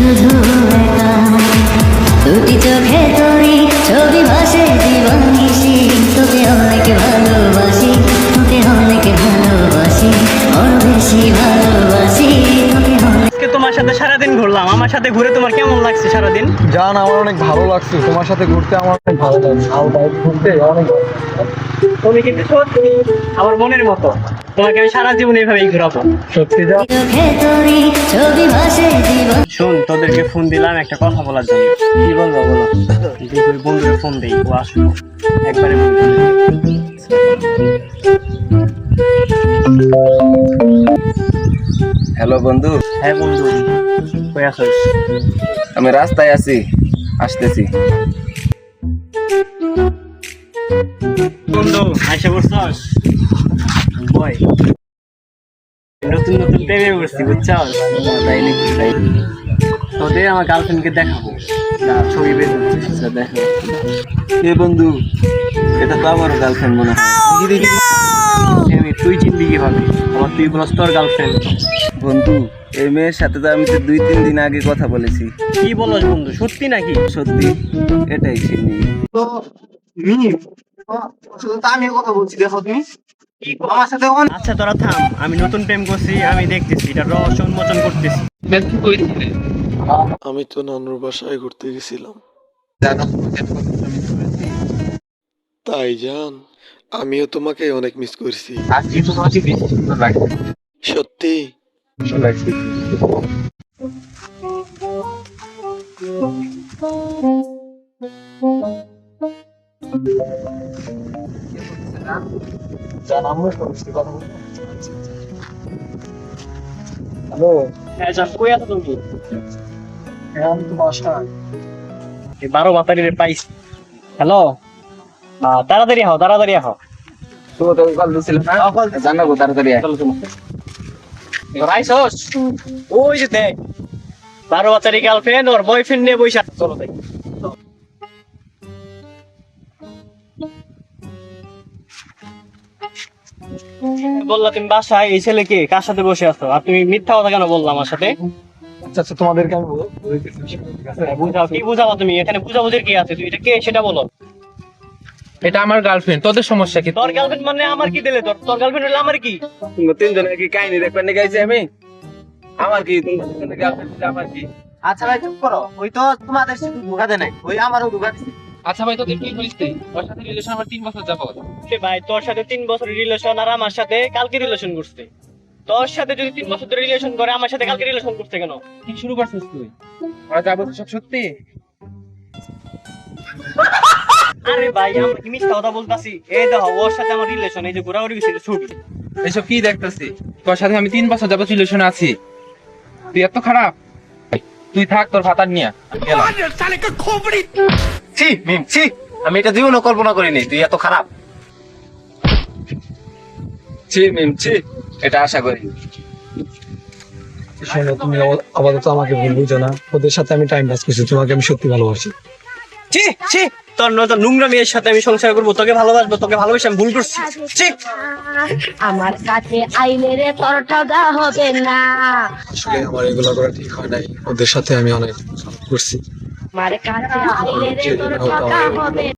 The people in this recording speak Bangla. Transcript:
শুধু একা দুটি চোখে তোরি ছবি ভাসে জীবন নিশি তোকে অনেক ভালোবাসি তোকে অনেক ভালোবাসি ওর বেশি ভালোবাসি অনেক তোমার সাথে সারাদিন ঘুরলাম। আমার সাথে ঘুরে তোমার কেমন লাগছে সারাদিন? জান আমার অনেক ভালো লাগছে। তোমার সাথে ঘুরতে আমার অনেক ভালো লাগছে। আর বাইক ঘুরতে অনেক তুমি কিন্তু সত্যি আমার মনের মতো। তোমাকে আমি সারা জীবন এইভাবেই ঘুরাবো। সত্যি যা শোন তোদেরকে ফোন দিলাম একটা কথা বলার জন্য। কি বলব বলো? দেখি বন্ধুকে ফোন দেই ও আসব একবারে হ্যালো বন্ধু। হ্যাঁ বন্ধু। কই আসিস আমি রাস্তায় আছি আসতেছি। বন্ধু আইসা বসছস বয় নতুন নতুন প্রেমে বসছি বুঝছস? তাই নাকি তাই তোদের আমার গার্লফ্রেন্ডকে দেখাবো। ছবি বের দেখো। এ বন্ধু এটা তো আমার গার্লফ্রেন্ড মনে হয়। দেখি দেখি। আমি তুই চিনবি কীভাবে? আমার তুই বলস তোর গার্লফ্রেন্ড বন্ধু এই মেয়ের সাথে তো আমি তো দুই তিন দিন আগে কথা বলেছি। কি বলস বন্ধু সত্যি নাকি? সত্যি এটাই চিনি আচ্ছা তোরা থাম। আমি নতুন প্রেম করছি আমি দেখতেছি এটা রহস্য উন্মোচন করতেছি। আমি তো নানুর বাসায় ঘুরতে গেছিলাম। তাই জান, আমিও তোমাকে অনেক মিস করছি। সত্যি? জান হ্যাঁ যা কই আছো তুমি? তো বাসায় বারো বাতারিরে পাইছি। হ্যালো? তাড়াতাড়ি হও তাড়াতাড়ি হও তো কল দিছিলাম না? জানাব তাড়াতাড়ি চলো চলো। রাইসস ওই যে দেখ বারো বাচ্চারি গার্লফ্রেন্ড ওর বয়ফ্রেন্ড নিয়ে বসে চলো দেখ। বললা তুমি বাসায় এই ছেলে কে? কার সাথে বসে আছো? আর তুমি মিথ্যা কথা কেন বললা আমার সাথে? আচ্ছা আচ্ছা তোমাদেরকে আমি আছে? বুঝাও কি বুঝাবো তুমি? এখানে বুঝাবুঝির কি আছে? তুমি এটা কে সেটা বলো। এটা আমার গার্লফ্রেন্ড তোদের সমস্যা কি? তোর গার্লফ্রেন্ড মানে আমার কি দিলে? তোর তোর গার্লফ্রেন্ড হলে আমার কি? তোমরা তিনজনের কি কাহিনী দেখবেন না গাইছি আমি? আমার কি? girlfriend ছিল, আমার কি? আচ্ছা ভাই চুপ করো। ওই তো তোমাদের শুধু ধোকা দেয় নাই। ওই আমারও ধোকা দিচ্ছে আচ্ছা ভাই তোদের কি ওর সাথে রিলেশন আমার তিন বছর যাবত। সে ভাই তোর সাথে তিন বছরের রিলেশন আর আমার সাথে কালকে রিলেশন করছে। তোর সাথে যদি তিন বছর ধরে রিলেশন করে আমার সাথে কালকে রিলেশন করছে কেন? কি শুরু করছিস তুই? ওরা যা বলছে সব সত্যি? আরে ভাই আমরা কি মিথ্যা কথা বলতাছি? এই দেখো ওর সাথে আমার রিলেশন এই যে ঘোরাঘুরি গেছে ছবি। এসব কি দেখতেছি? তোর সাথে আমি তিন বছর যাবত রিলেশন আছি। তুই এত খারাপ? তুই থাক তোর ভাতার নিয়ে। ছি মিম ছি। আমি এটা জীবনও কল্পনা করিনি তুই এত খারাপ। ছি মিম ছি। এটা আশা করি। শোনো তুমি আপাতত আমাকে ভুল বুঝো না। ওদের সাথে আমি টাইম পাস করছি তোমাকে আমি সত্যি ভালোবাসি। ছি ছি তোর নয়তো নোংরা মেয়ের সাথে আমি সংসার করব তোকে ভালোবাসবো তোকে ভালোবেসে আমি ভুল করছি। ছি। আমার কাছে আইলে রে তোর ঠগা হবে না। আসলে আমার এগুলো করা ঠিক হয় নাই। ওদের সাথে আমি অনেক করছি। আমার কাছে আইলে রে তোর ঠগা হবে